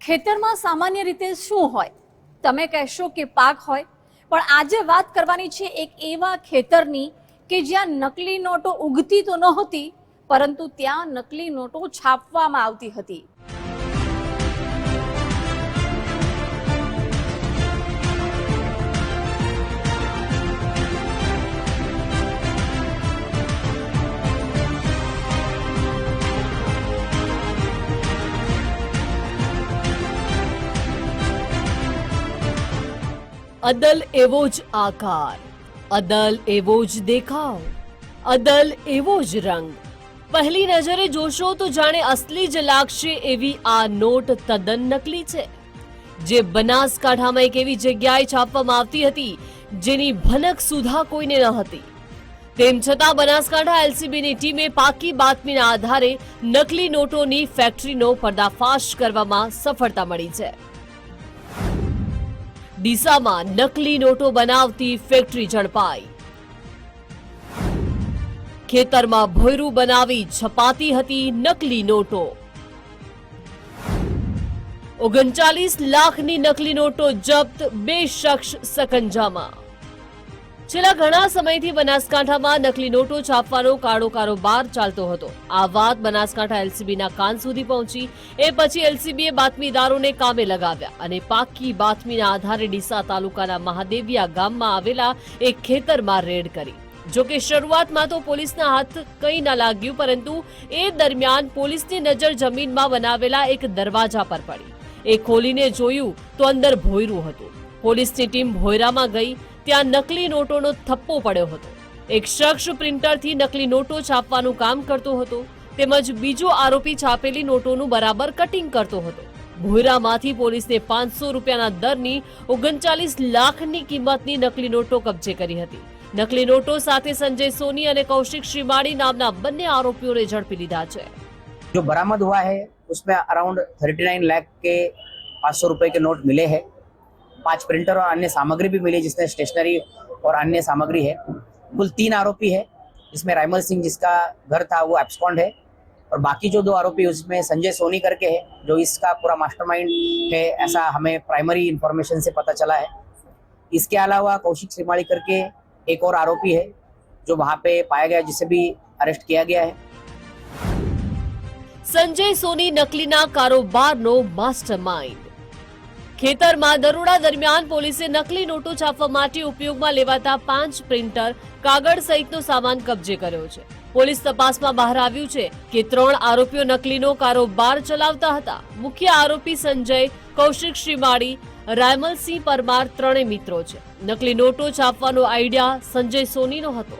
ખેતરમાં સામાન્ય રીતે શું હોય? તમે કહેશો કે પાક હોય, પણ આજે વાત કરવાની છે એક એવા ખેતરની કે જ્યાં નકલી નોટો ઉગતી તો નહોતી, પરંતુ ત્યાં નકલી નોટો છાપવામાં આવતી હતી. અદલ એવો જ આકાર, અદલ એવો જ દેખાવ, અદલ એવો જ રંગ. પહેલી નજરે જોશો તો જાણે અસલી જ લાગશે એવી આ નોટ તદ્દન નકલી છે. જે બનાસકાંઠામાં એક એવી જગ્યાએ છાપવામાં આવતી હતી, જેની ભનક સુધા કોઈને ન હતી. તેમ છતાં બનાસકાંઠા એલસીબીની ટીમે પાકી બાતમીના આધારે નકલી નોટોની ફેક્ટરીનો પર્દાફાશ કરવામાં સફળતા મળી છે. ડીસામાં નકલી નોટો બનાવતી ફેક્ટરી ઝડપાઈ. ખેતરમાં ભોયરું બનાવી છપાતી હતી નકલી નોટો. ઓગણચાલીસ લાખની નકલી નોટો જપ્ત, બે શખ્સ સકંજામાં. છેલ્લા ઘણા સમયથી બનાસકાંઠામાં નકલી નોટો છાપવાનો કાળો કારોબાર ચાલતો હતો. આ વાત બનાસકાંઠા એલસીબીના કાન સુધી પહોંચી. એ પછી એલસીબીએ બાતમીદારોને કામે લગાવ્યા અને પાકી બાતમીના આધારે ડીસા તાલુકાના મહાદેવિયા ગામમાં આવેલા એક ખેતરમાં રેડ કરી. જોકે શરૂઆતમાં તો પોલીસના હાથ કંઈ ના લાગ્યું, પરંતુ એ દરમિયાન પોલીસની નજર જમીનમાં બનાવેલા એક દરવાજા પર પડી. એ ખોલીને જોયું તો અંદર ભોયરું હતું. પોલીસની ટીમ ભોયરામાં ગઈ ત્યાં નકલી નોટોનો થપ્પો પડ્યો હતો એક શખ્સ પ્રિન્ટરથી નકલી નોટો છાપવાનું કામ કરતો હતો તેમજ બીજો આરોપી છાપેલી નોટોનું બરાબર કટિંગ કરતો હતો ભોયરામાંથી પોલીસને પાંચસો રૂપિયાના દરની ઓગણચાલીસ લાખની કિંમતની નકલી નોટો કબજે કરી હતી નકલી નોટો સાથે સંજય સોની અને કૌશિક શ્રીમાળી નામના બંને આરોપીઓને ઝડપી લીધા છે जो बरामद हुआ है उसमें अराउंड 39 लाख के 500 रुपए के नोट मिले हैं पांच प्रिंटर और अन्य सामग्री भी मिली जिसमें स्टेशनरी और अन्य सामग्री है कुल तीन आरोपी है जिसमें राइमल सिंह जिसका घर था वो एब्सकॉन्ड है और बाकी जो दो आरोपी उसमें संजय सोनी करके है जो इसका पूरा मास्टरमाइंड है ऐसा हमें प्राइमरी इंफॉर्मेशन से पता चला है इसके अलावा कौशिक श्रीमाली करके एक और आरोपी है जो वहाँ पे पाया गया जिसे भी अरेस्ट किया गया है સંજય સોની નકલીના કારોબારનો માસ્ટરમાઇન્ડ ખેતરમાં દરોડા દરમિયાન પોલીસે નકલી નોટો છાપવા માટે ઉપયોગમાં લેવાતા પાંચ પ્રિન્ટર કાગળ સહિતનો સામાન કબજે કર્યો છે. પોલીસ તપાસમાં બહાર આવ્યું છે કે ત્રણ આરોપીઓ નકલીનો કારોબાર ચલાવતા હતા. મુખ્ય આરોપી સંજય, કૌશિક શ્રીમાળી, રાયમલસિંહ પરમાર ત્રણેય મિત્રો છે. નકલી નોટો છાપવાનો આઈડિયા સંજય સોનીનો હતો.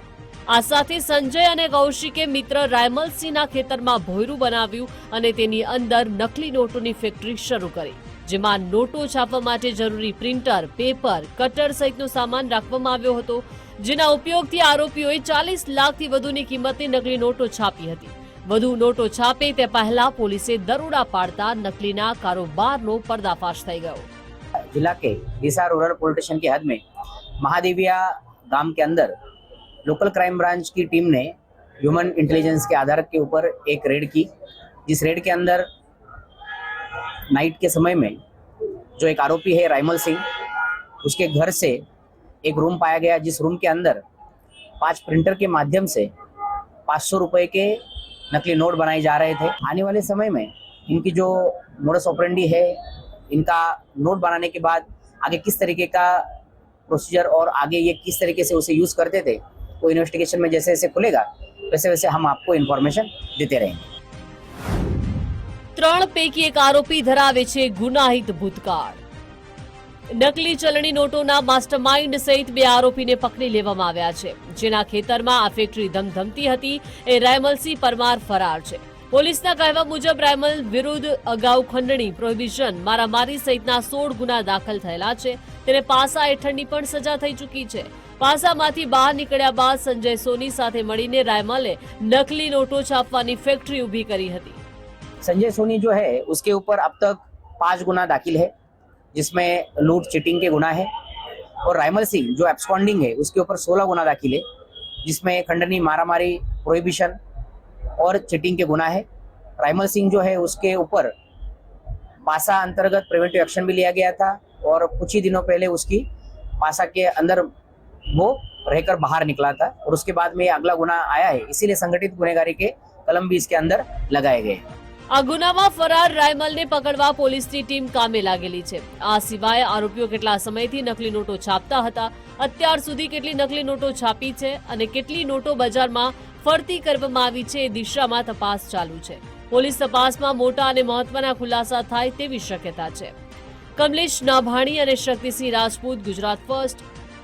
આ સાથે સંજય અને કૌશિકે મિત્ર રાયમલસિંહના ખેતરમાં ભોયરું બનાવ્યું અને તેની અંદર નકલી નોટોની ફેક્ટરી શરૂ કરી. જેમાં નોટો છાપવા માટે જરૂરી પ્રિન્ટર પેપર કટર સહિતનો સામાન રાખવામાં આવ્યો હતો જેના ઉપયોગથી આરોપીઓએ ચાલીસ લાખથી વધુની કિંમતની નકલી નોટો છાપી હતી વધુ નોટો છાપે તે પહેલા પોલીસે દરોડા પાડતા નકલીના કારોબારનો પર્દાફાશ થઈ ગયો जिला के डीसा रूरल पुलिस स्टेशन की हद में महादेविया गांव के अंदर लोकल क्राइम ब्रांच की टीम ने ह्यूमन इंटेलिजेंस के आधार के ऊपर एक रेड की जिस रेड के अंदर नाइट के समय में जो एक आरोपी है राइमल सिंह, उसके घर से एक रूम पाया गया, जिस रूम के अंदर पाँच प्रिंटर के माध्यम से पाँच सौ रुपये के नकली नोट बनाए जा रहे थे। आने वाले समय में इनकी जो मोडस ऑपरेंडी है, इनका नोट बनाने के बाद आगे किस तरीके का प्रोसीजर और आगे ये किस तरीके से उसे यूज़ करते थे, वो इन्वेस्टिगेशन में जैसे जैसे खुलेगा वैसे वैसे हम आपको इन्फॉर्मेशन देते रहेंगे। ત્રણ પૈકી એક આરોપી ધરાવે છે ગુનાહિત ભૂતકાળ. નકલી ચલણી નોટોના માસ્ટરમાઇન્ડ સહિત બે આરોપીને પકડી લેવામાં આવ્યા છે. જેના ખેતરમાં આ ફેક્ટરી ધમધમતી હતી, એ રાયમલસિંહ પરમાર ફરાર છે. પોલીસના કહેવા મુજબ રાયમલ વિરુદ્ધ અગાઉ ખંડણી, પ્રોહિબિશન, મારામારી સહિતના સોળ ગુના દાખલ થયેલા છે. તેને પાસા હેઠળની પણ સજા થઈ ચૂકી છે. પાસામાંથી બહાર નીકળ્યા બાદ સંજય સોની સાથે મળીને રાયમલે નકલી નોટો છાપવાની ફેક્ટરી ઊભી કરી હતી. संजय सोनी जो है, उसके ऊपर अब तक पाँच गुना दाखिल है, जिसमें लूट चिटिंग के गुना है। और राइमल सिंह जो एब्सकॉन्डिंग है, उसके ऊपर सोलह गुना दाखिल है, जिसमें खंडनी मारामारी प्रोहिबिशन और चिटिंग के गुना है। राइमल सिंह जो है, उसके ऊपर पासा अंतर्गत प्रिवेंटिव एक्शन भी लिया गया था और कुछ ही दिनों पहले उसकी पासा के अंदर वो रहकर बाहर निकला था और उसके बाद में अगला गुना आया है। इसीलिए संगठित गुनेगारी के कलम भी इसके अंदर लगाए गए આ ગુનામાં ફરાર રાયમલને પકડવા પોલીસની ટીમ કામે લાગેલી છે. આ સિવાય આરોપીઓ કેટલા સમયથી નકલી નોટો છાપતા હતા, અત્યાર સુધી કેટલી નકલી નોટો છાપી છે અને કેટલી નોટો બજારમાં ફરતી કરવામાં આવી છે એ દિશામાં તપાસ ચાલુ છે. પોલીસ તપાસમાં મોટા અને મહત્વના ખુલાસા થાય તેવી શક્યતા છે. કમલેશ નાભાણી અને શક્તિસિંહ રાજપૂત, ગુજરાત ફર્સ્ટ